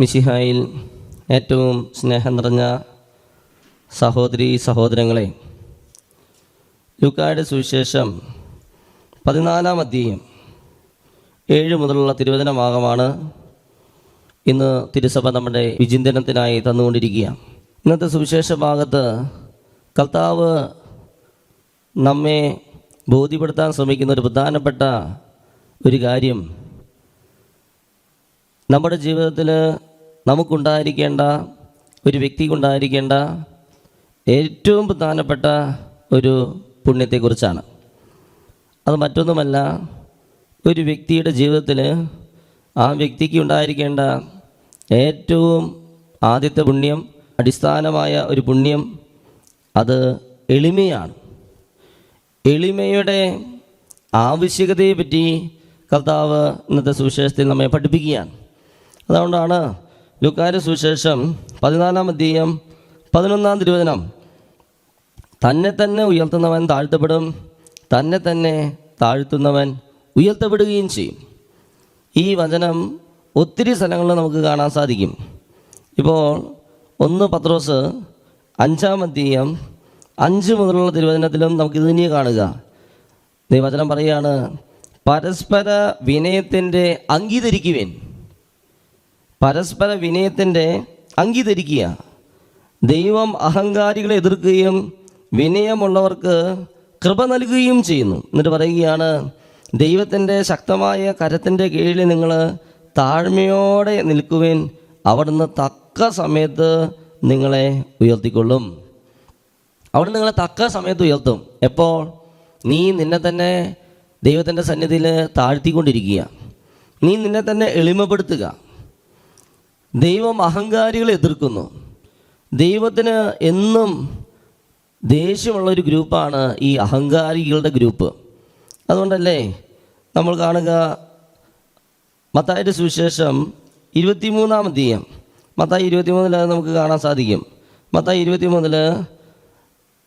മിശിഹായിൽ ഏറ്റവും സ്നേഹം നിറഞ്ഞ സഹോദരി സഹോദരങ്ങളെ ലുക്കായുടെ സുവിശേഷം പതിനാലാം അധ്യയം ഏഴ് മുതലുള്ള തിരുവചന ഭാഗമാണ് ഇന്ന് തിരുസഭ നമ്മുടെ വിചിന്തനത്തിനായി തന്നുകൊണ്ടിരിക്കുക. ഇന്നത്തെ സുവിശേഷ ഭാഗത്ത് കർത്താവ് നമ്മെ ബോധ്യപ്പെടുത്താൻ ശ്രമിക്കുന്ന ഒരു പ്രധാനപ്പെട്ട ഒരു കാര്യം നമ്മുടെ ജീവിതത്തിൽ നമുക്കുണ്ടായിരിക്കേണ്ട ഒരു വ്യക്തിക്കുണ്ടായിരിക്കേണ്ട ഏറ്റവും പ്രധാനപ്പെട്ട ഒരു പുണ്യത്തെക്കുറിച്ചാണ്. അത് മറ്റൊന്നുമല്ല ഒരു വ്യക്തിയുടെ ജീവിതത്തിൽ ആ വ്യക്തിക്ക് ഉണ്ടായിരിക്കേണ്ട ഏറ്റവും ആദ്യത്തെ പുണ്യം അടിസ്ഥാനമായ ഒരു പുണ്യം അത് എളിമയാണ്. എളിമയുടെ ആവശ്യകതയെ പറ്റി കർത്താവ് ഇന്നത്തെ സുവിശേഷത്തിൽ നമ്മെ പഠിപ്പിക്കുകയാണ്. അതുകൊണ്ടാണ് ലുക്കാര സുശേഷം പതിനാലാം അധ്യയം പതിനൊന്നാം തിരുവചനം. തന്നെ തന്നെ ഉയർത്തുന്നവൻ താഴ്ത്തപ്പെടും തന്നെ തന്നെ താഴ്ത്തുന്നവൻ ഉയർത്തപ്പെടുകയും ചെയ്യും. ഈ വചനം ഒത്തിരി സ്ഥലങ്ങളിൽ നമുക്ക് കാണാൻ സാധിക്കും. ഇപ്പോൾ ഒന്ന് പത്രോസ് അഞ്ചാം അധ്യയം അഞ്ച് മുതലുള്ള തിരുവചനത്തിലും നമുക്ക് ഇതിനെ കാണുക. ഈ വചനം പറയുകയാണ് പരസ്പര വിനയത്തിന്റെ അംഗീകരിക്കുവേൻ. പരസ്പര വിനയത്തിന്റെ അംഗീകരിക്കുക ദൈവം അഹങ്കാരികളെ എതിർക്കുകയും വിനയമുള്ളവർക്ക് കൃപ നൽകുകയും ചെയ്യുന്നു. എന്നിട്ട് പറയുകയാണ് ദൈവത്തിന്റെ ശക്തമായ കരത്തിന്റെ കീഴിൽ നിങ്ങൾ താഴ്മയോടെ നിൽക്കുവാൻ. അവിടുന്ന് തക്ക സമയത്ത് നിങ്ങളെ ഉയർത്തിക്കൊള്ളും. അവിടെ നിങ്ങളെ തക്ക സമയത്ത് ഉയർത്തും. എപ്പോൾ? നീ നിന്നെ തന്നെ ദൈവത്തിന്റെ സന്നിധിയിൽ താഴ്ത്തിക്കൊണ്ടിരിക്കുക. നീ നിന്നെ തന്നെ എളിമപ്പെടുത്തുക. ദൈവം അഹങ്കാരികളെ എതിർക്കുന്നു. ദൈവത്തിന് എന്നും ദേഷ്യമുള്ള ഒരു ഗ്രൂപ്പാണ് ഈ അഹങ്കാരികളുടെ ഗ്രൂപ്പ്. അതുകൊണ്ടല്ലേ നമ്മൾ കാണുക മത്തായുടെ സുവിശേഷം ഇരുപത്തിമൂന്നാം അധ്യയം. മത്തായി ഇരുപത്തിമൂന്നിൽ നമുക്ക് കാണാൻ സാധിക്കും. മത്തായി ഇരുപത്തിമൂന്നിൽ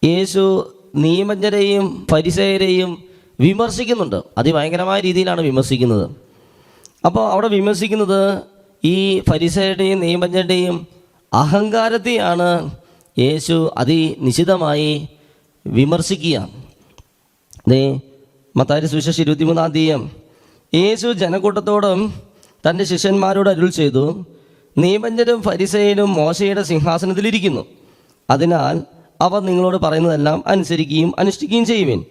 യേശു നിയമജ്ഞരെയും പരിസയരെയും വിമർശിക്കുന്നുണ്ട്. അതിഭയങ്കരമായ രീതിയിലാണ് വിമർശിക്കുന്നത്. അപ്പോൾ അവിടെ വിമർശിക്കുന്നത് ഈ ഫരിസയുടെയും നിയമജ്ഞരുടെയും അഹങ്കാരത്തെയാണ് യേശു അതിനിശിതമായി വിമർശിക്കുക ദേ മത്താരി സുവിശേഷം ഇരുപത്തിമൂന്നാം തീയം യേശു ജനക്കൂട്ടത്തോടും തന്റെ ശിഷ്യന്മാരോട് അരുൾ ചെയ്തു നിയമജ്ഞരും ഫരിസയനും മോശയുടെ സിംഹാസനത്തിലിരിക്കുന്നു അതിനാൽ അവർ നിങ്ങളോട് പറയുന്നതെല്ലാം അനുസരിക്കുകയും അനുഷ്ഠിക്കുകയും ചെയ്യുവിൻ.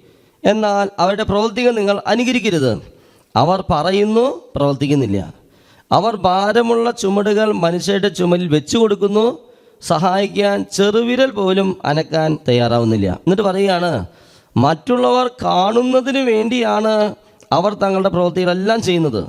എന്നാൽ അവരുടെ പ്രവൃത്തികൾ നിങ്ങൾ അനുകരിക്കരുത്. അവർ പറയുന്നു പ്രവർത്തിക്കുന്നില്ല. അവർ ഭാരമുള്ള ചുമടുകൾ മനുഷ്യരുടെ ചുമലിൽ വെച്ചു കൊടുക്കുന്നു. സഹായിക്കാൻ ചെറുവിരൽ പോലും അനക്കാൻ തയ്യാറാവുന്നില്ല. എന്നിട്ട് പറയുകയാണ് മറ്റുള്ളവർ കാണുന്നതിന് വേണ്ടിയാണ് അവർ തങ്ങളുടെ പ്രവൃത്തികളെല്ലാം ചെയ്യുന്നത്.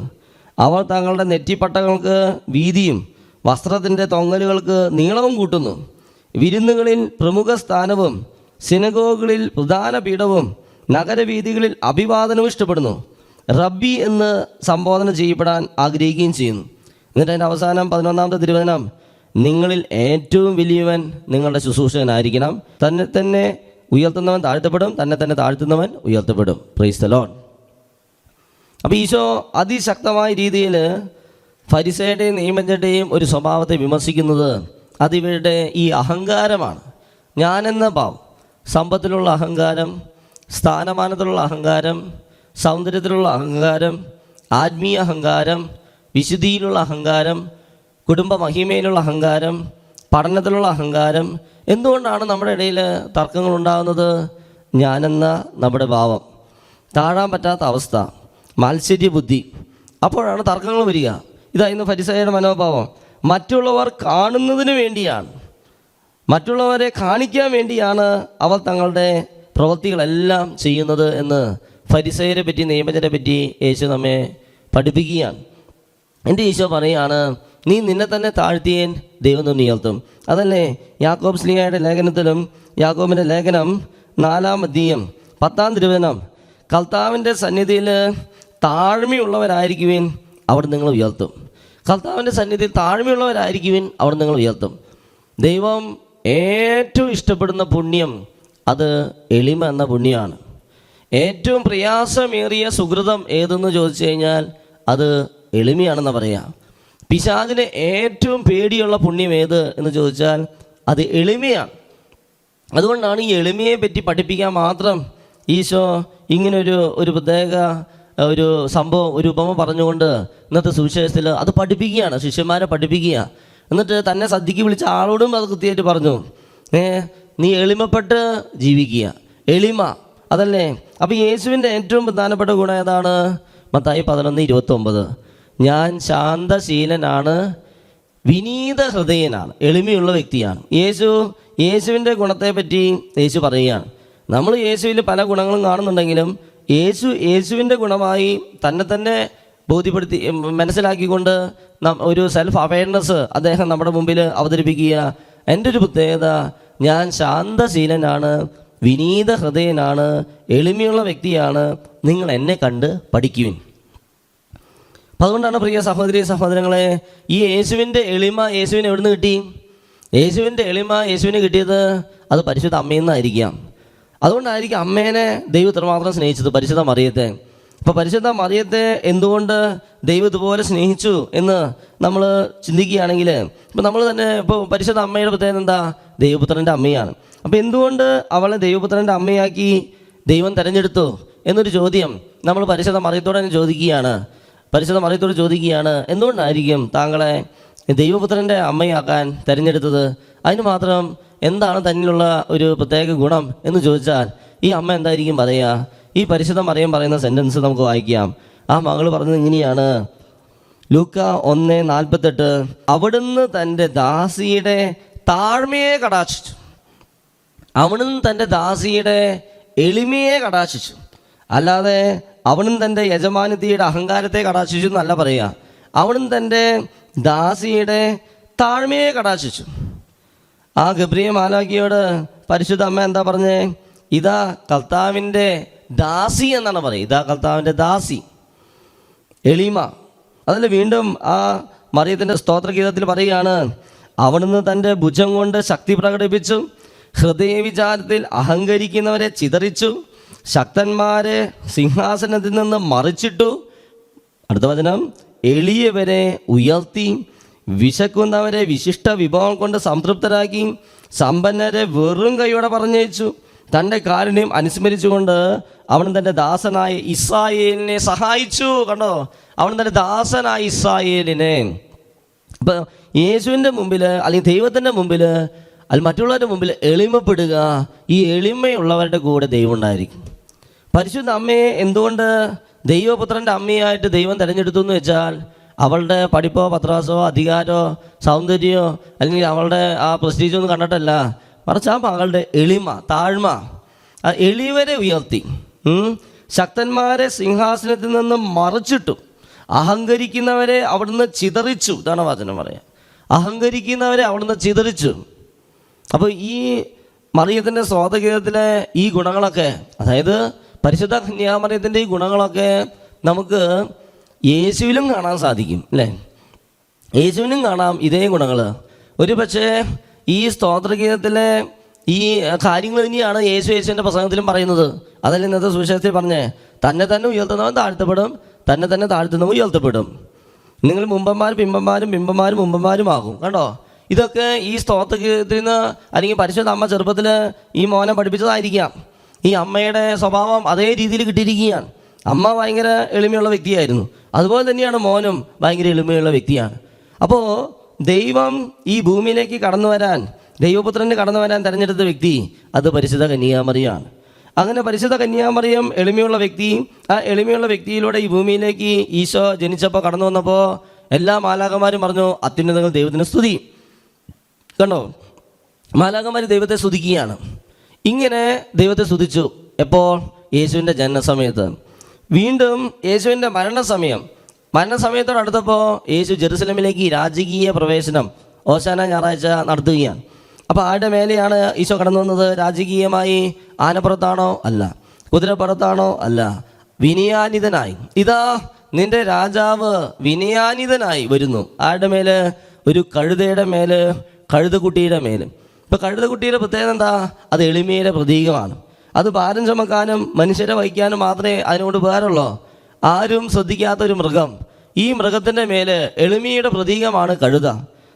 അവർ തങ്ങളുടെ നെറ്റിപ്പട്ടകൾക്ക് വീതിയും വസ്ത്രത്തിന്റെ തൊങ്ങലുകൾക്ക് നീളവും കൂട്ടുന്നു. വിരുന്നുകളിൽ പ്രമുഖ സ്ഥാനവും സിനഗോകളിൽ പ്രധാന പീഠവും നഗരവീതികളിൽ അഭിവാദനവും ഇഷ്ടപ്പെടുന്നു. റബ്ബി എന്ന് സംബോധന ചെയ്യപ്പെടാൻ ആഗ്രഹിക്കുകയും ചെയ്യുന്നു. എന്നിട്ട് അതിന്റെ അവസാനം പതിനൊന്നാമത്തെ തിരുവചനം നിങ്ങളിൽ ഏറ്റവും വലിയവൻ നിങ്ങളുടെ ശുശ്രൂഷകനായിരിക്കണം. തന്നെ തന്നെ ഉയർത്തുന്നവൻ താഴ്ത്തപ്പെടും തന്നെ തന്നെ താഴ്ത്തുന്നവൻ ഉയർത്തപ്പെടും. പ്രൈസ് ദ ലോൺ അപ്പോൾ ഈശോ അതിശക്തമായ രീതിയിൽ ഫരിസയുടെയും നിയമജ്ഞരുടെയും ഒരു സ്വഭാവത്തെ വിമർശിക്കുന്നത് അതിവരുടെ ഈ അഹങ്കാരമാണ്. ഞാനെന്ന ഭാവം സമ്പത്തിലുള്ള അഹങ്കാരം സ്ഥാനമാനത്തിലുള്ള അഹങ്കാരം സൗന്ദര്യത്തിലുള്ള അഹങ്കാരം ആത്മീയ അഹങ്കാരം വിശുദ്ധിയിലുള്ള അഹങ്കാരം കുടുംബ മഹിമയിലുള്ള അഹങ്കാരം പഠനത്തിലുള്ള അഹങ്കാരം എന്തുകൊണ്ടാണ് നമ്മുടെ ഇടയിൽ തർക്കങ്ങൾ ഉണ്ടാകുന്നത്? ഞാനെന്ന നമ്മുടെ ഭാവം. താഴാൻ പറ്റാത്ത അവസ്ഥ മാത്സര്യ ബുദ്ധി അപ്പോഴാണ് തർക്കങ്ങൾ വരിക. ഇതായിരുന്നു ഫരിസയുടെ മനോഭാവം. മറ്റുള്ളവർ കാണുന്നതിന് വേണ്ടിയാണ്. മറ്റുള്ളവരെ കാണിക്കാൻ വേണ്ടിയാണ് അവർ തങ്ങളുടെ പ്രവൃത്തികളെല്ലാം ചെയ്യുന്നത് എന്ന് ഫരിസയരെ പറ്റി നിയമജനെ പറ്റി യേശു നമ്മെ പഠിപ്പിക്കുകയാണ്. എന്റെ ഈശോ പറയുകയാണ് നീ നിന്നെ തന്നെ താഴ്ത്തിയേൻ ദൈവം തന്നെ ഉയർത്തും. അതല്ലേ യാക്കോബ് സ്ലിഹയുടെ ലേഖനത്തിലും യാക്കോബിന്റെ ലേഖനം നാലാം അധ്യയം പത്താം തിരുവനം കർത്താവിന്റെ സന്നിധിയിൽ താഴ്മയുള്ളവരായിരിക്കുവിൻ അവിടെ നിങ്ങൾ ഉയർത്തും. കർത്താവിന്റെ സന്നിധിയിൽ താഴ്മയുള്ളവരായിരിക്കുവിൻ അവിടെ നിങ്ങൾ ഉയർത്തും. ദൈവം ഏറ്റവും ഇഷ്ടപ്പെടുന്ന പുണ്യം അത് എളിമ എന്ന പുണ്യമാണ്. ഏറ്റവും പ്രയാസമേറിയ സുഹൃതം ഏതെന്ന് ചോദിച്ചു കഴിഞ്ഞാൽ അത് എളിമയാണെന്ന് പറയാം. പിശാചിന് ഏറ്റവും പേടിയുള്ള പുണ്യം ഏത് എന്ന് ചോദിച്ചാൽ അത് എളിമയാണ് അതുകൊണ്ടാണ് ഈ എളിമയെ പറ്റി പഠിപ്പിക്കാൻ മാത്രം ഈശോ ഇങ്ങനൊരു ഒരു പ്രത്യേക ഒരു സംഭവം ഒരു ഉപമ പറഞ്ഞുകൊണ്ട് ഇന്നത്തെ സുവിശേഷത്തിൽ അത് പഠിപ്പിക്കുകയാണ് ശിഷ്യന്മാരെ പഠിപ്പിക്കുക. എന്നിട്ട് തന്നെ സദ്യക്ക് വിളിച്ച ആളോടും അത് കൃത്യമായിട്ട് പറഞ്ഞു. ഏ നീ എളിമപ്പെട്ട് ജീവിക്കുക. എളിമ അതല്ലേ? അപ്പോൾ യേശുവിന്റെ ഏറ്റവും പ്രധാനപ്പെട്ട ഗുണം ഏതാണ്? മത്തായി പതിനൊന്ന് ഇരുപത്തൊമ്പത്. ഞാൻ ശാന്തശീലനാണ് വിനീത ഹൃദയനാണ് എളിമയുള്ള വ്യക്തിയാണ്. യേശു യേശുവിന്റെ ഗുണത്തെപ്പറ്റി യേശു പറയുകയാണ്. നമ്മൾ യേശുവിൽ പല ഗുണങ്ങളും കാണുന്നുണ്ടെങ്കിലും യേശു യേശുവിന്റെ ഗുണമായി തന്നെ തന്നെ ബോധ്യപ്പെടുത്തി മനസ്സിലാക്കിക്കൊണ്ട് ഒരു സെൽഫ് അവയർനെസ് അദ്ദേഹം നമ്മുടെ മുമ്പിൽ അവതരിപ്പിക്കുക എന്റെ ഒരു പ്രത്യേകത ഞാൻ ശാന്തശീലനാണ് വിനീത ഹൃദയനാണ് എളിമയുള്ള വ്യക്തിയാണ് നിങ്ങൾ എന്നെ കണ്ട് പഠിക്കുവിൻ. അപ്പം അതുകൊണ്ടാണ് പ്രിയ സഹോദരി സഹോദരങ്ങളെ ഈ യേശുവിന്റെ എളിമ യേശുവിന് എവിടുന്ന് കിട്ടി? യേശുവിന്റെ എളിമ യേശുവിന് കിട്ടിയത് അത് പരിശുദ്ധ അമ്മയിൽ നിന്നായിരിക്കാം. അതുകൊണ്ടായിരിക്കും അമ്മേനെ ദൈവം ഇത്രമാത്രം സ്നേഹിച്ചത് പരിശുദ്ധ മറിയത്തെ. അപ്പോൾ പരിശുദ്ധ മറിയത്തെ എന്തുകൊണ്ട് ദൈവം ഇതുപോലെ സ്നേഹിച്ചു എന്ന് നമ്മൾ ചിന്തിക്കുകയാണെങ്കിൽ ഇപ്പോൾ നമ്മൾ തന്നെ ഇപ്പോൾ പരിശുദ്ധ അമ്മയുടെ പ്രത്യേകത എന്താ? ദൈവപുത്രന്റെ അമ്മയാണ്. അപ്പോൾ എന്തുകൊണ്ട് അവളെ ദൈവപുത്രന്റെ അമ്മയാക്കി ദൈവം തിരഞ്ഞെടുത്തു എന്നൊരു ചോദ്യം നമ്മൾ പരിശുദ്ധ മറിയത്തോടെ തന്നെ ചോദിക്കുകയാണ്. പരിശുദ്ധ മറിയത്തോട് ചോദിക്കുകയാണ് എന്തുകൊണ്ടായിരിക്കും താങ്കളെ ദൈവപുത്രന്റെ അമ്മയാക്കാൻ തിരഞ്ഞെടുത്തത്? അതിന് മാത്രം എന്താണ് തന്നിലുള്ള ഒരു പ്രത്യേക ഗുണം? എന്ന് ചോദിച്ചാൽ ഈ അമ്മ എന്തായിരിക്കും പറയുക? ഈ പരിശുദ്ധ മറിയം പറയുന്ന സെന്റൻസ് നമുക്ക് വായിക്കാം. ആ മകൾ പറഞ്ഞത് ഇങ്ങനെയാണ്. ലൂക്ക ഒന്ന് നാൽപ്പത്തെട്ട് അവിടുന്ന് തന്റെ ദാസിയുടെ താഴ്മയെ കടാക്ഷിച്ചു. അവനും തന്റെ ദാസിയുടെ എളിമയെ കടാശിച്ചു അല്ലാതെ അവനും തന്റെ യജമാനത്തിയുടെ അഹങ്കാരത്തെ കടാശിച്ചു എന്നല്ല പറയുക. അവനും തന്റെ ദാസിയുടെ താഴ്മയെ കടാശിച്ചു ആ ഗബ്രിയ മാലാഖിയോട് പരിശുദ്ധ അമ്മ എന്താ പറഞ്ഞേ? ഇതാ കർത്താവിന്റെ ദാസി എന്നാണ് പറയുക. ഇതാ കർത്താവിന്റെ ദാസി. എളിമ. അതിൽ വീണ്ടും ആ മറിയത്തിന്റെ സ്തോത്രഗീതത്തിൽ പറയുകയാണ് അവിടുന്ന് തന്റെ ഭുജം കൊണ്ട് ശക്തി പ്രകടിപ്പിച്ചു ഹൃദയവിചാരത്തിൽ അഹങ്കരിക്കുന്നവരെ ചിതറിച്ചു ശക്തന്മാരെ സിംഹാസനത്തിൽ നിന്ന് മറിച്ചിട്ടു. അടുത്ത വചനം എളിയവരെ ഉയർത്തി വിശക്കുന്നവരെ വിശിഷ്ട വിഭവം കൊണ്ട് സംതൃപ്തരാക്കി സമ്പന്നരെ വെറും കൈയോടെ പറഞ്ഞയച്ചു. തന്റെ കാരുണ്യം അനുസ്മരിച്ചുകൊണ്ട് അവൻ തന്റെ ദാസനായ ഇസ്രായേലിനെ സഹായിച്ചു. കണ്ടോ? അവൻ തന്റെ ദാസനായ ഇസ്രായേലിനെ. അപ്പോൾ യേശുവിന്റെ മുമ്പിൽ അല്ലെങ്കിൽ ദൈവത്തിന്റെ മുമ്പിൽ അല്ലെങ്കിൽ മറ്റുള്ളവരുടെ മുമ്പിൽ എളിമപ്പെടുക. ഈ എളിമയുള്ളവരുടെ കൂടെ ദൈവം ഉണ്ടായിരിക്കും. പരിശുദ്ധ അമ്മയെ എന്തുകൊണ്ട് ദൈവപുത്രന്റെ അമ്മയായിട്ട് ദൈവം തിരഞ്ഞെടുത്തു എന്ന് വെച്ചാൽ അവളുടെ പഠിപ്പോ പത്രാസോ അധികാരമോ സൗന്ദര്യമോ അല്ലെങ്കിൽ അവളുടെ ആ പ്രസ്റ്റീജോ ഒന്നും കണ്ടിട്ടല്ല. മറിച്ച് ആ മകളുടെ എളിമ താഴ്മ ആ എളിവരെ ഉയർത്തി. ശക്തന്മാരെ സിംഹാസനത്തിൽ നിന്ന് മറിച്ചിട്ടു. അഹങ്കരിക്കുന്നവരെ അവിടുന്ന് ചിതറിച്ചു. ഇതാണ് വചനം പറയാം അഹങ്കരിക്കുന്നവരെ അവിടുന്ന് ചിതറിച്ചു. അപ്പോൾ ഈ മറിയത്തിന്റെ സ്വാതഗീതത്തിലെ ഈ ഗുണങ്ങളൊക്കെ അതായത് പരിശുദ്ധ കന്യാമറിയത്തിന്റെ ഈ ഗുണങ്ങളൊക്കെ നമുക്ക് യേശുവിലും കാണാൻ സാധിക്കും അല്ലേ? യേശുവിനും കാണാം ഇതേ ഗുണങ്ങൾ ഒരു പക്ഷേ ഈ സ്തോത്രഗീതത്തിലെ ഈ കാര്യങ്ങൾ തന്നെയാണ് യേശു യേശുവിന്റെ പ്രസംഗത്തിലും പറയുന്നത്. അതല്ല ഇന്നത്തെ സുവിശേഷത്തിൽ പറഞ്ഞേ? തന്നെ തന്നെ ഉയർത്തുന്നവൻ താഴ്ത്തപ്പെടും തന്നെ തന്നെ താഴ്ത്തുന്നവൻ ഉയർത്തപ്പെടും. നിങ്ങൾ മുമ്പന്മാരും പിമ്പന്മാരും ബിംബന്മാരും മുമ്പന്മാരുമാകും കണ്ടോ? ഇതൊക്കെ ഈ സ്തോത്രത്തിൽ നിന്ന് അല്ലെങ്കിൽ പരിശുദ്ധ അമ്മ ചെറുപ്പത്തിൽ ഈ മോനെ പഠിപ്പിച്ചതായിരിക്കാം. ഈ അമ്മയുടെ സ്വഭാവം അതേ രീതിയിൽ കിട്ടിയിരിക്കുകയാണ്. അമ്മ ഭയങ്കര എളിമയുള്ള വ്യക്തിയായിരുന്നു. അതുപോലെ തന്നെയാണ് മോനും ഭയങ്കര എളിമയുള്ള വ്യക്തിയാണ്. അപ്പോൾ ദൈവം ഈ ഭൂമിയിലേക്ക് കടന്നു വരാൻ ദൈവപുത്രന് കടന്നു വരാൻ തിരഞ്ഞെടുത്ത വ്യക്തി അത് പരിശുദ്ധ കന്യാമറിയാണ്. അങ്ങനെ പരിശുദ്ധ കന്യാമറിയം എളിമയുള്ള വ്യക്തി ആ എളിമയുള്ള വ്യക്തിയിലൂടെ ഈ ഭൂമിയിലേക്ക് ഈശോ ജനിച്ചപ്പോൾ കടന്നു വന്നപ്പോൾ എല്ലാ മാലാകന്മാരും പറഞ്ഞു അത്യുന്നതങ്ങൾ ദൈവത്തിന് സ്തുതി. കണ്ടോ? മാലാകന്മാർ ദൈവത്തെ സ്തുതിക്കുകയാണ്. ഇങ്ങനെ ദൈവത്തെ സ്തുതിച്ചു. എപ്പോൾ യേശുവിന്റെ ജനനസമയത്ത്. വീണ്ടും യേശുവിന്റെ മരണസമയം. മരണസമയത്തോട് അടുത്തപ്പോൾ യേശു ജെറുസലമിലേക്ക് രാജകീയ പ്രവേശനം ഓശാന ഞായറാഴ്ച നടത്തുകയാണ്. അപ്പോൾ ആരുടെ മേലെയാണ് ഈശോ കടന്നു വന്നത്? രാജകീയമായി ആനപ്പുറത്താണോ? അല്ല. കുതിരപ്പുറത്താണോ? അല്ല. വിനയാനിതനായി. ഇതാ നിന്റെ രാജാവ് വിനയാനിതനായി വരുന്നു. ആരുടെ മേൽ? ഒരു കഴുതയുടെ മേൽ കഴുതക്കുട്ടിയുടെ മേലും. ഇപ്പൊ കഴുതക്കുട്ടിയുടെ പ്രത്യേകത എന്താ? അത് എളിമയുടെ പ്രതീകമാണ്. അത് ഭാരം ചുമക്കാനും മനുഷ്യരെ വഹിക്കാനും മാത്രമേ അതിനോട് ഉപകാരമുള്ളൂ? ആരും ശ്രദ്ധിക്കാത്ത ഒരു മൃഗം ഈ മൃഗത്തിന്റെ മേൽ എളിമയുടെ പ്രതീകമാണ് കഴുത.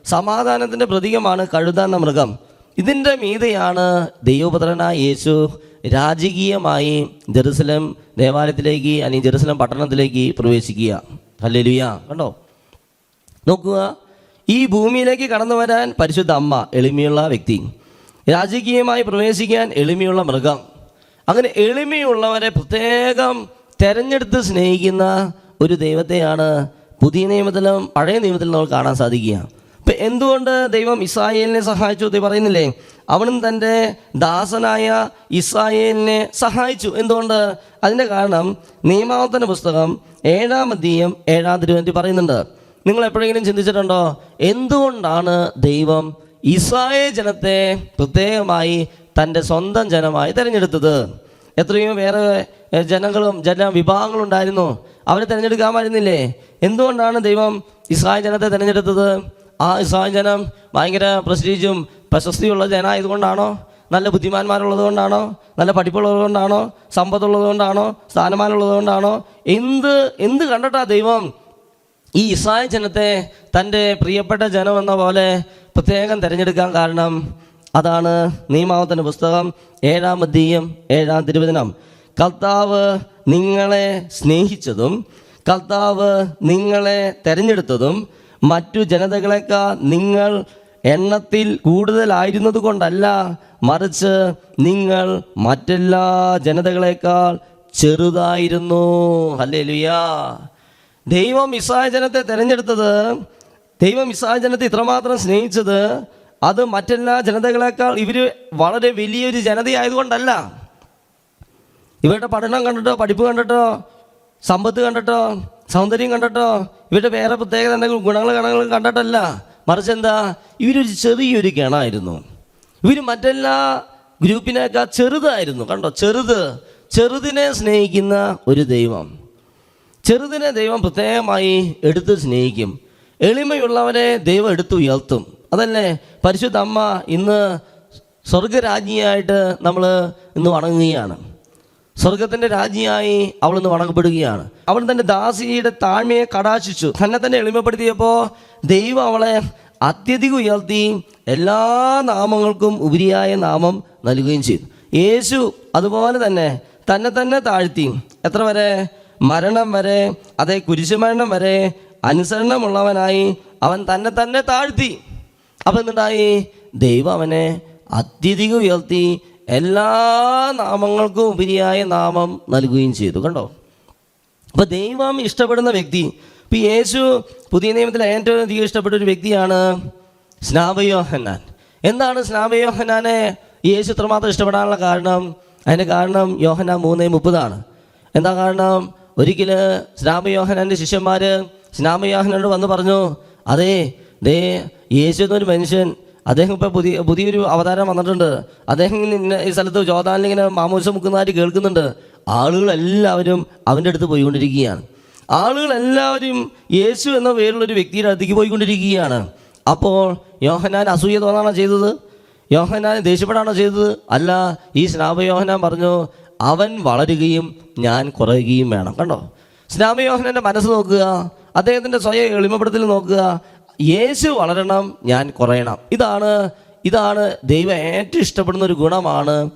സമാധാനത്തിന്റെ പ്രതീകമാണ് കഴുത എന്ന മൃഗം. ഇതിന്റെ മീതെയാണ് ദൈവപുത്രനായ യേശു രാജകീയമായി ജെറുസലം ദേവാലയത്തിലേക്ക് അല്ലെങ്കിൽ ജെറുസലം പട്ടണത്തിലേക്ക് പ്രവേശിക്കുക. ഹല്ലേലൂയ. കണ്ടോ? നോക്കുക. ഈ ഭൂമിയിലേക്ക് കടന്നു വരാൻ പരിശുദ്ധ അമ്മ എളിമയുള്ള വ്യക്തി. രാജകീയമായി പ്രവേശിക്കാൻ എളിമയുള്ള മൃഗം. അങ്ങനെ എളിമയുള്ളവരെ പ്രത്യേകം തെരഞ്ഞെടുത്ത് സ്നേഹിക്കുന്ന ഒരു ദൈവത്തെയാണ് പുതിയ നിയമത്തിലും പഴയ നിയമത്തിലും നമ്മൾ കാണാൻ സാധിക്കുക. ഇപ്പം എന്തുകൊണ്ട് ദൈവം ഇസ്രായേലിനെ സഹായിച്ചു എന്ന് പറയുന്നില്ലേ? അവനും തന്റെ ദാസനായ ഇസ്രായേലിനെ സഹായിച്ചു. എന്തുകൊണ്ട്? അതിന്റെ കാരണം നിയമാവർത്തന പുസ്തകം ഏഴാം അധ്യയം ഏഴാം തിരുവനന്തപുരം പറയുന്നുണ്ട്. നിങ്ങൾ എപ്പോഴെങ്കിലും ചിന്തിച്ചിട്ടുണ്ടോ? എന്തുകൊണ്ടാണ് ദൈവം ഇസ്രായേൽ ജനത്തെ പ്രത്യേകമായി തന്റെ സ്വന്തം ജനമായി തിരഞ്ഞെടുത്തത്? എത്രയും വേറെ ജനങ്ങളും ജന വിഭാഗങ്ങളും ഉണ്ടായിരുന്നു. അവരെ തിരഞ്ഞെടുക്കാമായിരുന്നില്ലേ എന്തുകൊണ്ടാണ് ദൈവം ഇസ്രായേൽ ജനത്തെ തിരഞ്ഞെടുത്തത്? ആ ഇസ്രായേൽ ജനം ഭയങ്കര പ്രസ്റ്റീജും പ്രശസ്തിയുള്ള ജനമായതുകൊണ്ടാണോ നല്ല ബുദ്ധിമാന്മാരുള്ളത് കൊണ്ടാണോ? നല്ല പഠിപ്പുള്ളത് കൊണ്ടാണോ? സമ്പത്തുള്ളത് കൊണ്ടാണോ? സ്ഥാനമാനുള്ളത് കൊണ്ടാണോ? എന്ത് എന്ത് കണ്ടിട്ടാ ദൈവം ഈ ഇസ്രായേൽ ജനത്തെ തന്റെ പ്രിയപ്പെട്ട ജനം എന്ന പോലെ പ്രത്യേകം തിരഞ്ഞെടുക്കാൻ കാരണം അതാണ് നിയമാവത്തിന്റെ പുസ്തകം ഏഴാം അധ്യയം ഏഴാം തിരുവചനം. കർത്താവ് നിങ്ങളെ സ്നേഹിച്ചതും കർത്താവ് നിങ്ങളെ തിരഞ്ഞെടുത്തതും മറ്റു ജനതകളെക്കാൾ നിങ്ങൾ എണ്ണത്തിൽ കൂടുതലായിരുന്നത് കൊണ്ടല്ല മറിച്ച് നിങ്ങൾ മറ്റെല്ലാ ജനതകളെക്കാൾ ചെറുതായിരുന്നു. അല്ലേ ദൈവം ഇസ്രായേൽ ജനത്തെ തിരഞ്ഞെടുത്തത് ദൈവം ഇസ്രായേൽ ജനത്തെ ഇത്രമാത്രം സ്നേഹിച്ചത് അത് മറ്റെല്ലാ ജനതകളെക്കാൾ ഇവർ വളരെ വലിയൊരു ജനതയായതുകൊണ്ടല്ല. ഇവരുടെ പഠനം കണ്ടിട്ടോ പഠിപ്പ് കണ്ടിട്ടോ സമ്പത്ത് കണ്ടിട്ടോ സൗന്ദര്യം കണ്ടിട്ടോ ഇവരുടെ വേറെ പ്രത്യേകത എന്തെങ്കിലും ഗുണങ്ങൾ ഗണങ്ങൾ കണ്ടിട്ടല്ല. മറിച്ച് എന്താ ഇവരൊരു ചെറിയൊരു ഗണമായിരുന്നു ഇവർ മറ്റെല്ലാ ഗ്രൂപ്പിനേക്കാൾ ചെറുതായിരുന്നു. കണ്ടോ ചെറുത് ചെറുതിനെ സ്നേഹിക്കുന്ന ഒരു ദൈവം. ചെറുതിനെ ദൈവം പ്രത്യേകമായി എടുത്ത് സ്നേഹിക്കും. എളിമയുള്ളവരെ ദൈവം എടുത്തു ഉയർത്തും. അതല്ലേ? പരിശുദ്ധ അമ്മ ഇന്ന് സ്വർഗരാജ്ഞിയായിട്ട് നമ്മൾ ഇന്ന് വണങ്ങുകയാണ്. സ്വർഗത്തിന്റെ രാജ്ഞിയായി അവൾ ഇന്ന് വണങ്ങപ്പെടുകയാണ്. അവൾ തന്റെ ദാസിയുടെ താഴ്മയെ കടാശിച്ചു. തന്നെ തന്നെ എളിമപ്പെടുത്തിയപ്പോൾ ദൈവം അവളെ അത്യധികം ഉയർത്തി എല്ലാ നാമങ്ങൾക്കും ഉപരിയായ നാമം നൽകുകയും ചെയ്തു. യേശു അതുപോലെ തന്നെ തന്നെ തന്നെ താഴ്ത്തി. എത്ര വരെ? മരണം വരെ അതേ കുരിശുമരണം വരെ അനുസരണമുള്ളവനായി അവൻ തന്നെ തന്നെ താഴ്ത്തി. അപ്പം എന്തുണ്ടായി? ദൈവം അവനെ അത്യധികം ഉയർത്തി എല്ലാ നാമങ്ങൾക്കും ഉപരിയായ നാമം നൽകുകയും ചെയ്തു. കണ്ടോ? അപ്പോൾ ദൈവം ഇഷ്ടപ്പെടുന്ന വ്യക്തി ഇപ്പോൾ യേശു പുതിയ നിയമത്തിൽ ഏറ്റവും അധികം ഇഷ്ടപ്പെട്ട ഒരു വ്യക്തിയാണ് സ്നാപയോഹന്നാൻ. എന്താണ് സ്നാപയോഹന്നാനെ യേശു ഇത്രമാത്രം ഇഷ്ടപ്പെടാനുള്ള കാരണം? അതിന്റെ കാരണം യോഹന മൂന്ന് മുപ്പതാണ്. എന്താ കാരണം? ഒരിക്കൽ സ്നാപയോഹനാന്റെ ശിഷ്യന്മാർ സ്നാമയോഹനോട് വന്ന് പറഞ്ഞു അതെ ദേ യേശു എന്നൊരു മനുഷ്യൻ. അദ്ദേഹം ഇപ്പോൾ പുതിയ പുതിയൊരു അവതാരം വന്നിട്ടുണ്ട്. അദ്ദേഹം ഈ സ്ഥലത്ത് ജോതാനിൽ ഇങ്ങനെ മാമോസം മുക്കുന്നതായിട്ട് കേൾക്കുന്നുണ്ട്. ആളുകളെല്ലാവരും അവന്റെ അടുത്ത് പോയിക്കൊണ്ടിരിക്കുകയാണ്. ആളുകളെല്ലാവരും യേശു എന്ന പേരുള്ളൊരു വ്യക്തിയുടെ അടുത്തേക്ക് പോയിക്കൊണ്ടിരിക്കുകയാണ്. അപ്പോൾ യോഹനാൻ അസൂയ തോന്നാണോ ചെയ്തത്? യോഹനാൻ ദേഷ്യപ്പെടാണോ ചെയ്തത്? അല്ല ഈ സ്നാപയോഹനാൻ പറഞ്ഞു അവൻ വളരുകയും ഞാൻ കുറയുകയും വേണം. കണ്ടോ? സ്നാപയോഹനന്റെ മനസ്സ് നോക്കുക അദ്ദേഹത്തിന്റെ സ്വയം എളിമപ്പെടുത്തൽ നോക്കുക. യേശു വളരണം ഞാൻ കുറയണം. ഇതാണ് ഇതാണ് ദൈവം ഏറ്റവും ഇഷ്ടപ്പെടുന്ന ഒരു ഗുണമാണ്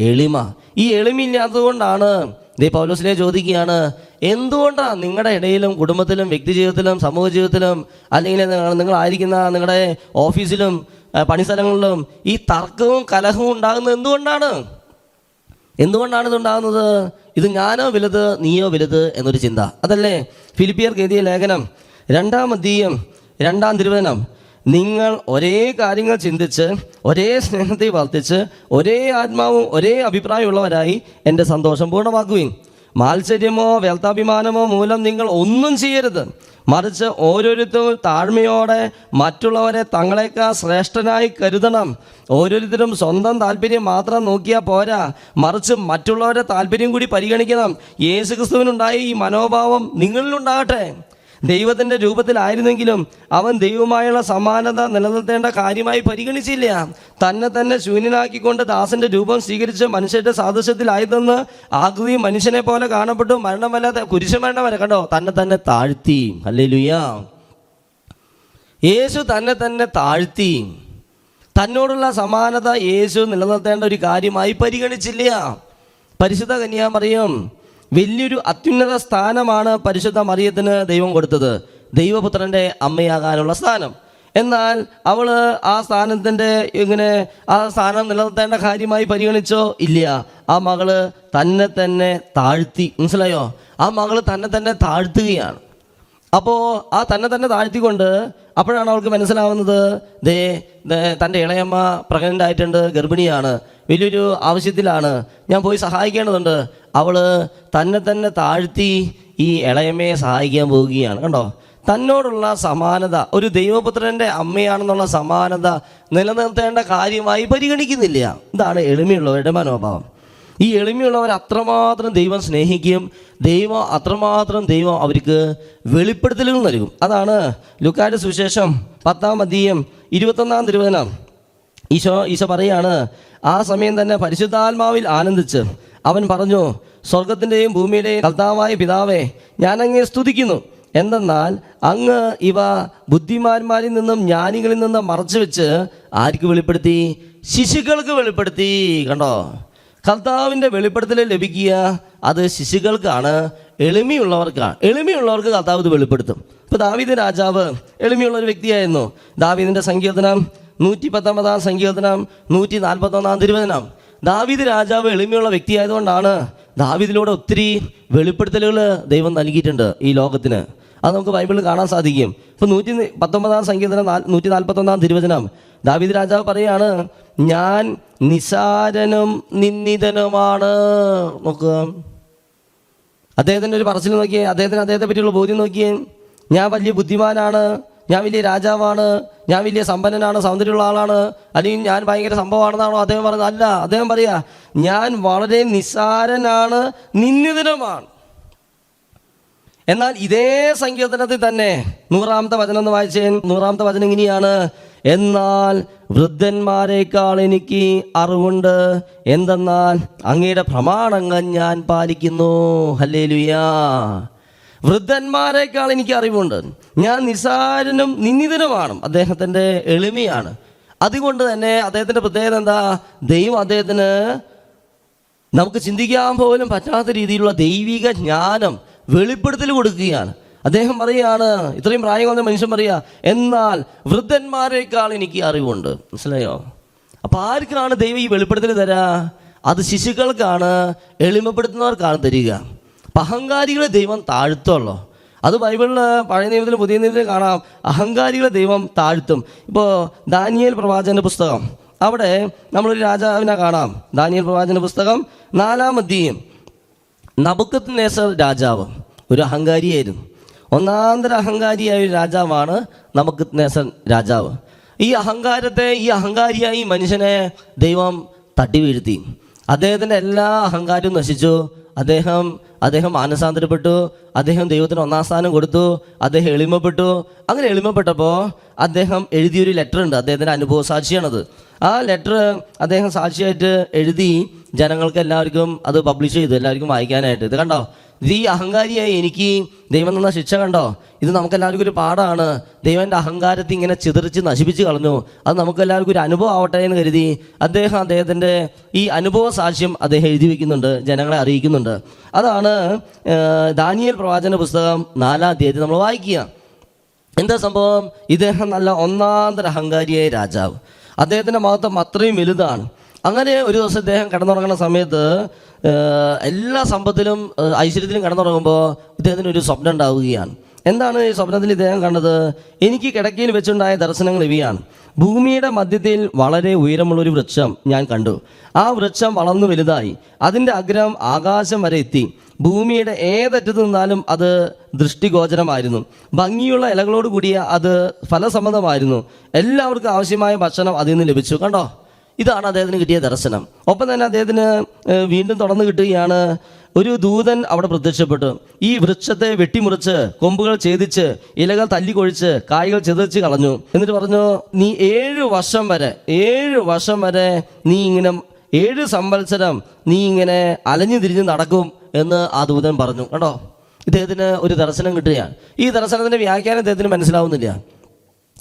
എളിമ. ഈ എളിമയില്ലാത്തതുകൊണ്ടാണ് ദൈവ പൗലോസിനെ ചോദിക്കുകയാണ് എന്തുകൊണ്ടാണ് നിങ്ങളുടെ ഇടയിലും കുടുംബത്തിലും വ്യക്തി ജീവിതത്തിലും സമൂഹ ജീവിതത്തിലും അല്ലെങ്കിൽ നിങ്ങളായിരിക്കുന്ന നിങ്ങളുടെ ഓഫീസിലും പണിസ്ഥലങ്ങളിലും ഈ തർക്കവും കലഹവും ഉണ്ടാകുന്നത് എന്തുകൊണ്ടാണ്? എന്തുകൊണ്ടാണ് ഇതുണ്ടാകുന്നത്? ഇത് ഞാനോ വലുത് നീയോ വലുത് എന്നൊരു ചിന്ത. അതല്ലേ? ഫിലിപ്പിയർ എഴുതിയ ലേഖനം രണ്ടാം അധ്യയം രണ്ടാം തിരുവചനം. നിങ്ങൾ ഒരേ കാര്യങ്ങൾ ചിന്തിച്ച് ഒരേ സ്നേഹത്തെ വർദ്ധിച്ച് ഒരേ ആത്മാവും ഒരേ അഭിപ്രായമുള്ളവരായി എന്റെ സന്തോഷം പൂർണമാക്കുകയും മാത്സര്യമോ വ്യർത്ഥാഭിമാനമോ മൂലം നിങ്ങൾ ഒന്നും ചെയ്യരുത്. മറിച്ച് ഓരോരുത്തരും താഴ്മയോടെ മറ്റുള്ളവരെ തങ്ങളെക്കാൾ ശ്രേഷ്ഠനായി കരുതണം. ഓരോരുത്തരും സ്വന്തം താല്പര്യം മാത്രം നോക്കിയാൽ പോരാ. മറിച്ച് മറ്റുള്ളവരുടെ താല്പര്യം കൂടി പരിഗണിക്കണം. യേശുക്രിസ്തുവിനുണ്ടായ ഈ മനോഭാവം നിങ്ങളിലുണ്ടാകട്ടെ ദൈവത്തിന്റെ രൂപത്തിലായിരുന്നെങ്കിലും അവൻ ദൈവമായുള്ള സമാനത നിലനിർത്തേണ്ട കാര്യമായി പരിഗണിച്ചില്ല. തന്നെ തന്നെ ശൂന്യനാക്കിക്കൊണ്ട് ദാസന്റെ രൂപം സ്വീകരിച്ച് മനുഷ്യരുടെ സാദൃശ്യത്തിലായതെന്ന് ആകൃതി മനുഷ്യനെ പോലെ കാണപ്പെട്ടു. മരണം വല്ലാതെ കുരിശുമരണം വരെ കണ്ടോ? തന്നെ തന്നെ താഴ്ത്തി. അല്ലേ യേശു തന്നെ തന്നെ താഴ്ത്തി. തന്നോടുള്ള സമാനത യേശു നിലനിർത്തേണ്ട ഒരു കാര്യമായി പരിഗണിച്ചില്ല. പരിശുദ്ധ കന്യാമറിയം. വലിയൊരു അത്യുന്നത സ്ഥാനമാണ് പരിശുദ്ധ മറിയത്തിന് ദൈവം കൊടുത്തത്. ദൈവപുത്രന്റെ അമ്മയാകാനുള്ള സ്ഥാനം. എന്നാൽ അവൾ ആ സ്ഥാനത്തിന്റെ ഇങ്ങനെ ആ സ്ഥാനം നിലനിർത്തേണ്ട കാര്യമായി പരിഗണിച്ചോ? ഇല്ല. ആ മകൾ തന്നെ തന്നെ താഴ്ത്തി. മനസ്സിലായോ? ആ മകൾ തന്നെ തന്നെ താഴ്ത്തുകയാണ്. അപ്പോൾ ആ തന്നെ തന്നെ താഴ്ത്തിക്കൊണ്ട് അപ്പോഴാണ് അവൾക്ക് മനസ്സിലാവുന്നത് ദേ തന്റെ ഇളയമ്മ പ്രഗ്നന്റ് ആയിട്ടുണ്ട് ഗർഭിണിയാണ് വലിയൊരു ആവശ്യത്തിലാണ് ഞാൻ പോയി സഹായിക്കേണ്ടതുണ്ട്. അവൾ തന്നെ തന്നെ താഴ്ത്തി ഈ ഇളയമ്മയെ സഹായിക്കാൻ പോവുകയാണ് കണ്ടോ? തന്നോടുള്ള സമാനത ഒരു ദൈവപുത്രന്റെ അമ്മയാണെന്നുള്ള സമാനത നിലനിർത്തേണ്ട കാര്യമായി പരിഗണിക്കുന്നില്ല. ഇതാണ് എളിമയുള്ളവരുടെ മനോഭാവം. ഈ എളിമയുള്ളവർ അത്രമാത്രം ദൈവം സ്നേഹിക്കും ദൈവം അത്രമാത്രം ദൈവം അവർക്ക് വെളിപ്പെടുത്തലുകൾ നൽകും. അതാണ് ലുക്കാരുടെ സുവിശേഷം പത്താം അധ്യയം ഇരുപത്തൊന്നാം തിരുവചനം. ഈശോ ഈശോ പറയാണ് ആ സമയം തന്നെ പരിശുദ്ധാത്മാവിൽ ആനന്ദിച്ച് അവൻ പറഞ്ഞു സ്വർഗത്തിന്റെയും ഭൂമിയുടെയും കർത്താവായ പിതാവേ ഞാൻ സ്തുതിക്കുന്നു. എന്തെന്നാൽ അങ്ങ് ഇവ ബുദ്ധിമാന്മാരിൽ നിന്നും ജ്ഞാനികളിൽ നിന്നും മറച്ചു വെച്ച് ആർക്ക് വെളിപ്പെടുത്തി? ശിശുക്കൾക്ക് വെളിപ്പെടുത്തി. കണ്ടോ? കർത്താവിന്റെ വെളിപ്പെടുത്തൽ ലഭിക്കുക അത് ശിശുക്കൾക്കാണ് എളിമയുള്ളവർക്കാണ് എളിമയുള്ളവർക്ക് കർത്താവ് ഇത് വെളിപ്പെടുത്തും. ഇപ്പോൾ ദാവീദ് രാജാവ് എളിമയുള്ള ഒരു വ്യക്തിയായിരുന്നു. ദാവീദിന്റെ സങ്കീർത്തനം നൂറ്റി പത്തൊമ്പതാം സങ്കീർത്തനം നൂറ്റി നാൽപ്പത്തൊന്നാം തിരുവചനം. ദാവീദ് രാജാവ് എളിമയുള്ള വ്യക്തിയായതുകൊണ്ടാണ് ദാവീദിലൂടെ ഒത്തിരി വെളിപ്പെടുത്തലുകൾ ദൈവം നൽകിയിട്ടുണ്ട് ഈ ലോകത്തിന്. അത് നമുക്ക് ബൈബിളിൽ കാണാൻ സാധിക്കും. ഇപ്പം നൂറ്റി പത്തൊമ്പതാം സംഗീതം നൂറ്റി നാൽപ്പത്തൊന്നാം തിരുവചനം ദാവീദ് രാജാവ് പറയാണ് ഞാൻ നിസാരനും നിന്ദിതനുമാണ്. നോക്കുക. അദ്ദേഹത്തിന്റെ ഒരു പറച്ചിൽ നോക്കിയേ അദ്ദേഹത്തിന് അദ്ദേഹത്തെ പറ്റിയുള്ള ബോധ്യം നോക്കിയേ. ഞാൻ വലിയ ബുദ്ധിമാനാണ്. ഞാൻ വലിയ രാജാവാണ് ഞാൻ വലിയ സമ്പന്നനാണ് സൗന്ദര്യമുള്ള ആളാണ് അല്ലെങ്കിൽ ഞാൻ ഭയങ്കര സംഭവമാണെന്നാണോ അദ്ദേഹം പറയുന്നത് അല്ല അദ്ദേഹം പറയാ ഞാൻ വളരെ നിസ്സാരനാണ് നിന്ദിതനുമാണ്. എന്നാൽ ഇതേ സങ്കീർത്തനത്തിൽ തന്നെ നൂറാമത്തെ വചനം എന്ന് വായിച്ചേ നൂറാമത്തെ വചനം ഇങ്ങനെയാണ് എന്നാൽ വൃദ്ധന്മാരെക്കാൾ എനിക്ക് അറിവുണ്ട്. എന്തെന്നാൽ അങ്ങയുടെ പ്രമാണങ്ങൾ ഞാൻ പാലിക്കുന്നു. ഹല്ലേലുയാ. വൃദ്ധന്മാരെക്കാൾ എനിക്ക് അറിവുണ്ട്. ഞാൻ നിസാരനും നിന്ദിതനുമാണ്. അദ്ദേഹത്തിന്റെ എളിമയാണ്. അതുകൊണ്ട് തന്നെ അദ്ദേഹത്തിന്റെ പ്രത്യേകത എന്താ? ദൈവം അദ്ദേഹത്തിന് നമുക്ക് ചിന്തിക്കാൻ പോലും പറ്റാത്ത രീതിയിലുള്ള ദൈവിക ജ്ഞാനം വെളിപ്പെടുത്തൽ കൊടുക്കുകയാണ്. അദ്ദേഹം പറയാണ് ഇത്രയും പ്രായം വന്ന മനുഷ്യൻ പറയുക എന്നാൽ വൃദ്ധന്മാരെക്കാൾ എനിക്ക് അറിവുണ്ട്. മനസ്സിലായോ? അപ്പോൾ ആർക്കാണ് ദൈവം ഈ വെളിപ്പെടുത്തൽ തരാ? അത് ശിശുക്കൾക്കാണ് എളിമപ്പെടുത്തുന്നവർക്കാണ് തരിക. അഹങ്കാരികളെ ദൈവം താഴ്ത്തുള്ളൂ അത് ബൈബിളിൽ പഴയ നിയമത്തിൽ പുതിയ നിയമത്തിൽ കാണാം. അഹങ്കാരികളെ ദൈവം താഴ്ത്തും. ഇപ്പോൾ ദാനിയേൽ പ്രവാചന്റെ പുസ്തകം. അവിടെ നമ്മളൊരു രാജാവിനെ കാണാം. ദാനിയൽ പ്രവാചകന്റെ പുസ്തകം നാലാം നബുക്കത്ത് നേസർ രാജാവ് ഒരു അഹങ്കാരിയായിരുന്നു. ഒന്നാന്തര അഹങ്കാരിയായ ഒരു രാജാവാണ് നമുക്ക് നേസർ രാജാവ്. ഈ അഹങ്കാരത്തെ ഈ അഹങ്കാരിയായി മനുഷ്യനെ ദൈവം തട്ടി വീഴ്ത്തി. അദ്ദേഹത്തിന്റെ എല്ലാ അഹങ്കാരവും നശിച്ചു. അദ്ദേഹം അദ്ദേഹം മാനസാന്തരപ്പെട്ടു അദ്ദേഹം ദൈവത്തിന് ഒന്നാം സ്ഥാനം കൊടുത്തു അദ്ദേഹം എളിമപ്പെട്ടു. അങ്ങനെ എളിമപ്പെട്ടപ്പോൾ അദ്ദേഹം എഴുതിയൊരു ലെറ്റർ ഉണ്ട്. അദ്ദേഹത്തിന്റെ അനുഭവ സാക്ഷിയാണത്. ആ ലെറ്റർ അദ്ദേഹം സാക്ഷിയായിട്ട് എഴുതി ജനങ്ങൾക്ക് എല്ലാവർക്കും അത് പബ്ലിഷ് ചെയ്തു എല്ലാവർക്കും വായിക്കാനായിട്ട്. ഇത് കണ്ടോ? ഇത് ഈ അഹങ്കാരിയായി എനിക്ക് ദൈവം തന്ന ശിക്ഷ കണ്ടോ? ഇത് നമുക്കെല്ലാവർക്കും ഒരു പാഠമാണ്. ദൈവന്റെ അഹങ്കാരത്തെ ഇങ്ങനെ ചിതറിച്ച് നശിപ്പിച്ച് കളഞ്ഞു. അത് നമുക്ക് എല്ലാവർക്കും ഒരു അനുഭവം ആവട്ടെ എന്ന് കരുതി അദ്ദേഹം അദ്ദേഹത്തിന്റെ ഈ അനുഭവ സാക്ഷ്യം അദ്ദേഹം എഴുതി വയ്ക്കുന്നുണ്ട് ജനങ്ങളെ അറിയിക്കുന്നുണ്ട്. അതാണ് ദാനിയേൽ പ്രവാചന പുസ്തകം നാലാം തീയതി നമ്മൾ വായിക്കുക. എന്താ സംഭവം? ഇദ്ദേഹം നല്ല ഒന്നാന്തര അഹങ്കാരിയായ രാജാവ്. അദ്ദേഹത്തിന്റെ മഹത്വം അത്രയും വലുതാണ്. അങ്ങനെ ഒരു ദിവസം ഇദ്ദേഹം കിടന്നുറങ്ങുന്ന സമയത്ത് എല്ലാ സമ്പത്തിലും ഐശ്വര്യത്തിലും കിടന്നുറങ്ങുമ്പോൾ ഇദ്ദേഹത്തിന് ഒരു സ്വപ്നം ഉണ്ടാവുകയാണ്. എന്താണ് ഈ സ്വപ്നത്തിൽ ഇദ്ദേഹം കണ്ടത്? എനിക്ക് കിടക്കയിൽ വെച്ചുണ്ടായ ദർശനങ്ങൾ ഇവയാണ്. ഭൂമിയുടെ മധ്യത്തിൽ വളരെ ഉയരമുള്ളൊരു വൃക്ഷം ഞാൻ കണ്ടു. ആ വൃക്ഷം വളർന്നു വലുതായി. അതിന്റെ അഗ്രം ആകാശം വരെ എത്തി. ഭൂമിയുടെ ഏതറ്റത്ത് നിന്നാലും അത് ദൃഷ്ടിഗോചരമായിരുന്നു. ഭംഗിയുള്ള ഇലകളോട് കൂടിയ അത് ഫലസമ്മതമായിരുന്നു എല്ലാവർക്കും ആവശ്യമായ ഭക്ഷണം അതിൽ നിന്ന് ലഭിച്ചു. കണ്ടോ? ഇതാണ് അദ്ദേഹത്തിന് കിട്ടിയ ദർശനം. ഒപ്പം തന്നെ അദ്ദേഹത്തിന് വീണ്ടും തുടർന്ന് കിട്ടുകയാണ് ഒരു ദൂതൻ അവിടെ പ്രത്യക്ഷപ്പെട്ടു. ഈ വൃക്ഷത്തെ വെട്ടിമുറിച്ച് കൊമ്പുകൾ ഛേദിച്ച് ഇലകൾ തല്ലിക്കൊഴിച്ച് കായകൾ ചെതച്ച് കളഞ്ഞു. എന്നിട്ട് പറഞ്ഞു നീ ഏഴ് വർഷം വരെ ഏഴ് വർഷം വരെ നീ ഇങ്ങനെ ഏഴ് സംവത്സരം നീ ഇങ്ങനെ അലഞ്ഞു തിരിഞ്ഞ് നടക്കും എന്ന് ആ ദൂതൻ പറഞ്ഞു. കേട്ടോ ഇദ്ദേഹത്തിന് ഒരു ദർശനം കിട്ടുകയാണ്. ഈ ദർശനത്തിന്റെ വ്യാഖ്യാനം ഇദ്ദേഹത്തിന് മനസ്സിലാവുന്നില്ല.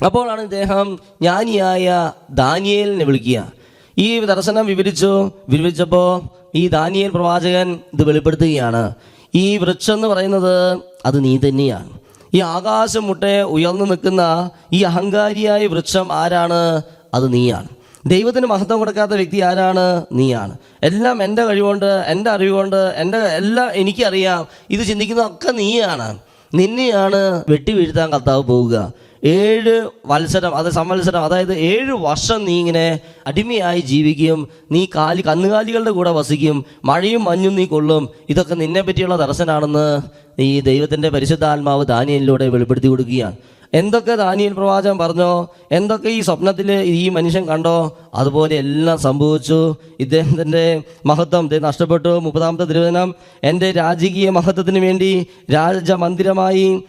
അപ്പോഴാണ് ഇദ്ദേഹം ജ്ഞാനിയായ ദാനിയേലിനെ വിളിക്കുക. ഈ ദർശനം വിവരിച്ചു വിവരിച്ചപ്പോൾ ഈ ദാനിയൽ പ്രവാചകൻ ഇത് വെളിപ്പെടുത്തുകയാണ്. ഈ വൃക്ഷം എന്ന് പറയുന്നത് അത് നീ തന്നെയാണ്. ഈ ആകാശം മുട്ടെ ഉയർന്നു നിൽക്കുന്ന ഈ അഹങ്കാരിയായ വൃക്ഷം ആരാണ്? അത് നീയാണ്. ദൈവത്തിന് മഹത്വം കൊടുക്കാത്ത വ്യക്തി ആരാണ്? നീയാണ്. എല്ലാം എന്റെ കഴിവുകൊണ്ട് എന്റെ അറിവുകൊണ്ട് എന്റെ എല്ലാം എനിക്കറിയാം. ഇത് ചിന്തിക്കുന്നതൊക്കെ നീയാണ്. നിന്നെയാണ് വെട്ടി വീഴ്ത്താൻ കർത്താവ് പോവുക. ഏഴ് വത്സരം അത് സംവത്സരം അതായത് ഏഴ് വർഷം നീ ഇങ്ങനെ അടിമയായി ജീവിക്കുകയും നീ കാലി കന്നുകാലികളുടെ കൂടെ വസിക്കും മഴയും മഞ്ഞും നീ കൊള്ളും. ഇതൊക്കെ നിന്നെ പറ്റിയുള്ള ദർശനാണെന്ന് ഈ ദൈവത്തിന്റെ പരിശുദ്ധാത്മാവ് ദാനിയലിലൂടെ വെളിപ്പെടുത്തി കൊടുക്കുകയാണ്. എന്തൊക്കെ ദാനിയൽ പ്രവാചകൻ പറഞ്ഞോ? എന്തൊക്കെ ഈ സ്വപ്നത്തിൽ ഈ മനുഷ്യൻ കണ്ടോ? അതുപോലെ എല്ലാം സംഭവിച്ചു. ഇദ്ദേഹത്തിന്റെ മഹത്വം നഷ്ടപ്പെട്ടു. മുപ്പതാമത്തെ തിരുവചനം എന്റെ രാജകീയ മഹത്വത്തിന് വേണ്ടി രാജമന്ദിരമായി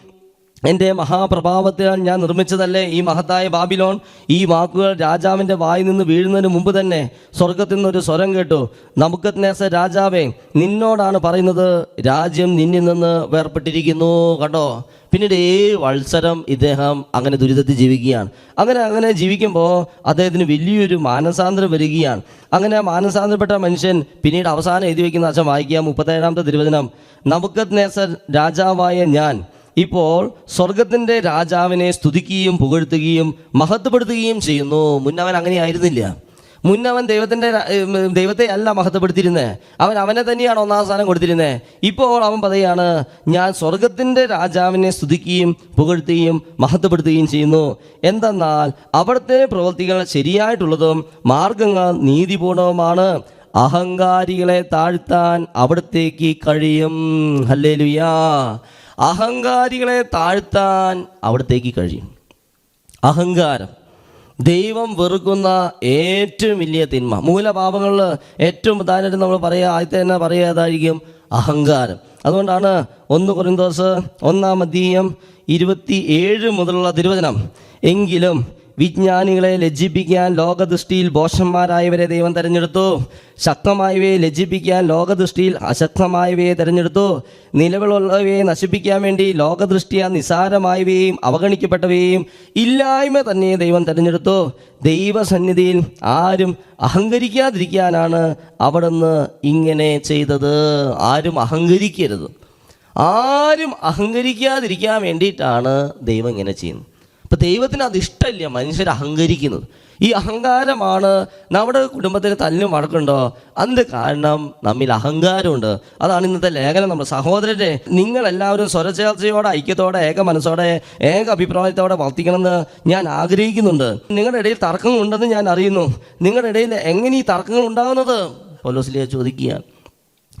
എന്റെ മഹാപ്രഭാവത്താൽ ഞാൻ നിർമ്മിച്ചതല്ലേ ഈ മഹത്തായ ബാബിലോൺ? ഈ വാക്കുകൾ രാജാവിന്റെ വായിൽ നിന്ന് വീഴുന്നതിന് മുമ്പ് തന്നെ സ്വർഗത്തിൽ നിന്നൊരു സ്വരം കേട്ടു. നമുക്കത്നേസ രാജാവേ നിന്നോടാണ് പറയുന്നത്. രാജ്യം നിന്നിൽ നിന്ന് വേർപ്പെട്ടിരിക്കുന്നു കണ്ടോ? പിന്നീട് ഏഴ് വത്സരം ഇദ്ദേഹം അങ്ങനെ ദുരിതത്തിൽ ജീവിക്കുകയാണ്. അങ്ങനെ അങ്ങനെ ജീവിക്കുമ്പോൾ അദ്ദേഹത്തിന് വലിയൊരു മാനസാന്തരം വരികയാണ്. അങ്ങനെ മാനസാന്തരപ്പെട്ട മനുഷ്യൻ പിന്നീട് അവസാനം എഴുതി വയ്ക്കുന്ന അച്ഛൻ വായിക്കുക മുപ്പത്തേഴാമത്തെ തിരുവചനം. നമുക്കത്നേസർ രാജാവായ ഞാൻ ഇപ്പോൾ സ്വർഗത്തിന്റെ രാജാവിനെ സ്തുതിക്കുകയും പുകഴ്ത്തുകയും മഹത്വപ്പെടുത്തുകയും ചെയ്യുന്നു. മുന്നവൻ അങ്ങനെ ആയിരുന്നില്ല. മുന്നവൻ ദൈവത്തിന്റെ ദൈവത്തെ അല്ല മഹത്വപ്പെടുത്തിയിരുന്നത് അവൻ അവനെ തന്നെയാണ് ഒന്നാം സ്ഥാനം കൊടുത്തിരുന്നത് ഇപ്പോൾ അവൻ പറയുകയാണ് ഞാൻ സ്വർഗത്തിന്റെ രാജാവിനെ സ്തുതിക്കുകയും പുകഴ്ത്തുകയും മഹത്വപ്പെടുത്തുകയും ചെയ്യുന്നു. എന്തെന്നാൽ അവിടുത്തെ പ്രവൃത്തികൾ ശരിയായിട്ടുള്ളതും മാർഗങ്ങൾ നീതിപൂർണവുമാണ്. അഹങ്കാരികളെ താഴ്ത്താൻ അവിടത്തേക്ക് കഴിയും. ഹല്ലേലുയാ. അഹങ്കാരികളെ താഴ്ത്താൻ അവിടത്തേക്ക് കഴിയും. അഹങ്കാരം ദൈവം വെറുക്കുന്ന ഏറ്റവും വലിയ തിന്മ. മൂലപാപങ്ങളിൽ ഏറ്റവും പ്രധാനമായിട്ട് നമ്മൾ പറയുക ആദ്യത്തെ തന്നെ പറയാതായിരിക്കും അഹങ്കാരം. അതുകൊണ്ടാണ് ഒന്ന് കുറിന്തോസ് ഒന്നാം അധ്യയം ഇരുപത്തി ഏഴ് മുതലുള്ള തിരുവചനം. എങ്കിലും വിജ്ഞാനികളെ ലജ്ജിപ്പിക്കാൻ ലോകദൃഷ്ടിയിൽ ബോഷന്മാരായവരെ ദൈവം തിരഞ്ഞെടുത്തു. ശക്തമായവയെ ലജ്ജിപ്പിക്കാൻ ലോകദൃഷ്ടിയിൽ അശക്തമായവയെ തിരഞ്ഞെടുത്തു. നിലവിലുള്ളവയെ നശിപ്പിക്കാൻ വേണ്ടി ലോകദൃഷ്ടിയ നിസാരമായവയെയും അവഗണിക്കപ്പെട്ടവയെയും ഇല്ലായ്മ തന്നെ ദൈവം തിരഞ്ഞെടുത്തു. ദൈവസന്നിധിയിൽ ആരും അഹങ്കരിക്കാതിരിക്കാനാണ് അവിടുന്ന് ഇങ്ങനെ ചെയ്തത്. ആരും അഹങ്കരിക്കരുത്. ആരും അഹങ്കരിക്കാതിരിക്കാൻ വേണ്ടിയിട്ടാണ് ദൈവം ഇങ്ങനെ ചെയ്യുന്നത്. അപ്പം ദൈവത്തിന് അത് ഇഷ്ടമില്ല. മനുഷ്യർ അഹങ്കരിക്കുന്നത്. ഈ അഹങ്കാരമാണ് നമ്മുടെ കുടുംബത്തിന് തല്ലും വഴക്കുണ്ടോ? അതിന്റെ കാരണം നമ്മിൽ അഹങ്കാരമുണ്ട്. അതാണ് ഇന്നത്തെ ലേഖനം നമ്മൾ. സഹോദരരെ നിങ്ങളെല്ലാവരും സ്വരചേർച്ചയോടെ ഐക്യത്തോടെ ഏക മനസ്സോടെ ഏക അഭിപ്രായത്തോടെ വർത്തിക്കണമെന്ന് ഞാൻ ആഗ്രഹിക്കുന്നുണ്ട്. നിങ്ങളുടെ ഇടയിൽ തർക്കങ്ങളുണ്ടെന്ന് ഞാൻ അറിയുന്നു. നിങ്ങളുടെ ഇടയിൽ എങ്ങനെ ഈ തർക്കങ്ങൾ ഉണ്ടാകുന്നത്? പോലോസിലേ ചോദിക്കുക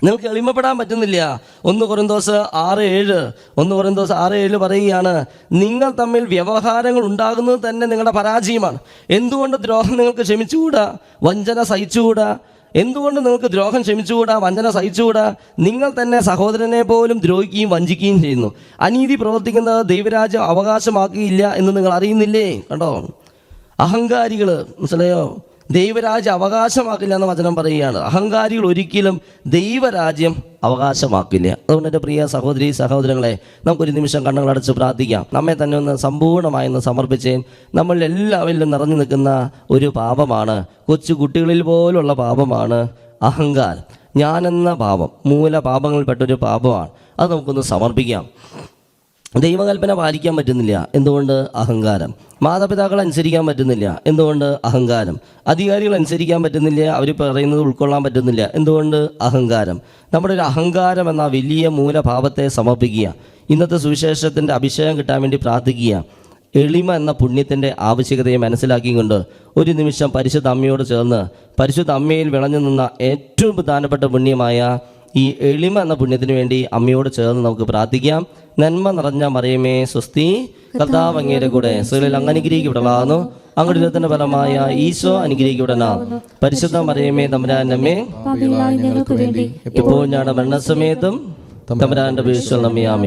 നിങ്ങൾക്ക് എളിമപ്പെടാൻ പറ്റുന്നില്ല. ഒന്ന് കുറന്തോസ് ആറ് ഏഴ്. ഒന്ന് കുറന്തോസ് ആറ് ഏഴ് പറയുകയാണ് നിങ്ങൾ തമ്മിൽ വ്യവഹാരങ്ങൾ ഉണ്ടാകുന്നത് തന്നെ നിങ്ങളുടെ പരാജയമാണ്. എന്തുകൊണ്ട് ദ്രോഹം നിങ്ങൾക്ക് ക്ഷമിച്ചുകൂടാ? വഞ്ചന സഹിച്ചുകൂടാ? എന്തുകൊണ്ട് നിങ്ങൾക്ക് ദ്രോഹം ക്ഷമിച്ചുകൂടാ? വഞ്ചന സഹിച്ചുകൂടാ? നിങ്ങൾ തന്നെ സഹോദരനെ പോലും ദ്രോഹിക്കുകയും വഞ്ചിക്കുകയും ചെയ്യുന്നു. അനീതി പ്രവർത്തിക്കുന്നത് ദൈവരാജ്യം അവകാശമാക്കിയില്ല എന്ന് നിങ്ങൾ അറിയുന്നില്ലേ? കണ്ടോ? അഹങ്കാരികൾ മനസ്സിലായോ? ദൈവരാജ്യം അവകാശമാക്കില്ല എന്ന വചനം പറയുകയാണ്. അഹങ്കാരികൾ ഒരിക്കലും ദൈവരാജ്യം അവകാശമാക്കില്ല. അതുകൊണ്ട് എന്റെ പ്രിയ സഹോദരി സഹോദരങ്ങളെ നമുക്കൊരു നിമിഷം കണ്ണുകളടച്ച് പ്രാർത്ഥിക്കാം. നമ്മെ തന്നെ ഒന്ന് സമ്പൂർണമായി ഒന്ന് സമർപ്പിച്ച് നമ്മൾ എല്ലാവരിലും നിറഞ്ഞു നിൽക്കുന്ന ഒരു പാപമാണ്. കൊച്ചു കുട്ടികളിൽ പോലുള്ള പാപമാണ് അഹങ്കാരം. ഞാനെന്ന പാപം മൂല പാപങ്ങളിൽപ്പെട്ടൊരു പാപമാണ്. അത് നമുക്കൊന്ന് സമർപ്പിക്കാം. ദൈവകൽപ്പന പാലിക്കാൻ പറ്റുന്നില്ല. എന്തുകൊണ്ട്? അഹങ്കാരം. മാതാപിതാക്കൾ അനുസരിക്കാൻ പറ്റുന്നില്ല. എന്തുകൊണ്ട്? അഹങ്കാരം. അധികാരികൾ അനുസരിക്കാൻ പറ്റുന്നില്ല. അവർ പറയുന്നത് ഉൾക്കൊള്ളാൻ പറ്റുന്നില്ല. എന്തുകൊണ്ട്? അഹങ്കാരം. നമ്മുടെ ഒരു അഹങ്കാരം എന്ന വലിയ മൂലഭാവത്തെ സമർപ്പിക്കുക. ഇന്നത്തെ സുവിശേഷത്തിന്റെ അഭിഷേകം കിട്ടാൻ വേണ്ടി പ്രാർത്ഥിക്കുക. എളിമ എന്ന പുണ്യത്തിന്റെ ആവശ്യകതയെ മനസ്സിലാക്കിക്കൊണ്ട് ഒരു നിമിഷം പരിശുദ്ധ അമ്മയോട് ചേർന്ന് പരിശുദ്ധ അമ്മയിൽ വിളഞ്ഞു നിന്ന ഏറ്റവും പ്രധാനപ്പെട്ട പുണ്യമായ ഈ എളിമ എന്ന പുണ്യത്തിന് വേണ്ടി അമ്മയോട് ചേർന്ന് നമുക്ക് പ്രാർത്ഥിക്കാം. നന്മ നിറഞ്ഞ മറിയമേ സ്വസ്തി. കർത്താവ് അങ്ങയുടെ കൂടെ സ്ത്രീകളിൽ അങ്ങ് അനുഗ്രഹിക്കപ്പെടലാകുന്നു അങ്ങയുടെ ഇരുപത്തിന്റെ ഫലമായ ഈശോ അനുഗ്രഹിക്കപ്പെടനാകുന്നു പരിശുദ്ധ മറിയമേ തമരാനമ്മേ ഇപ്പോൾ ഞങ്ങളുടെ മരണസമയത്തും തമരാന്റെ വീഴ്ച നമ്മയാമേ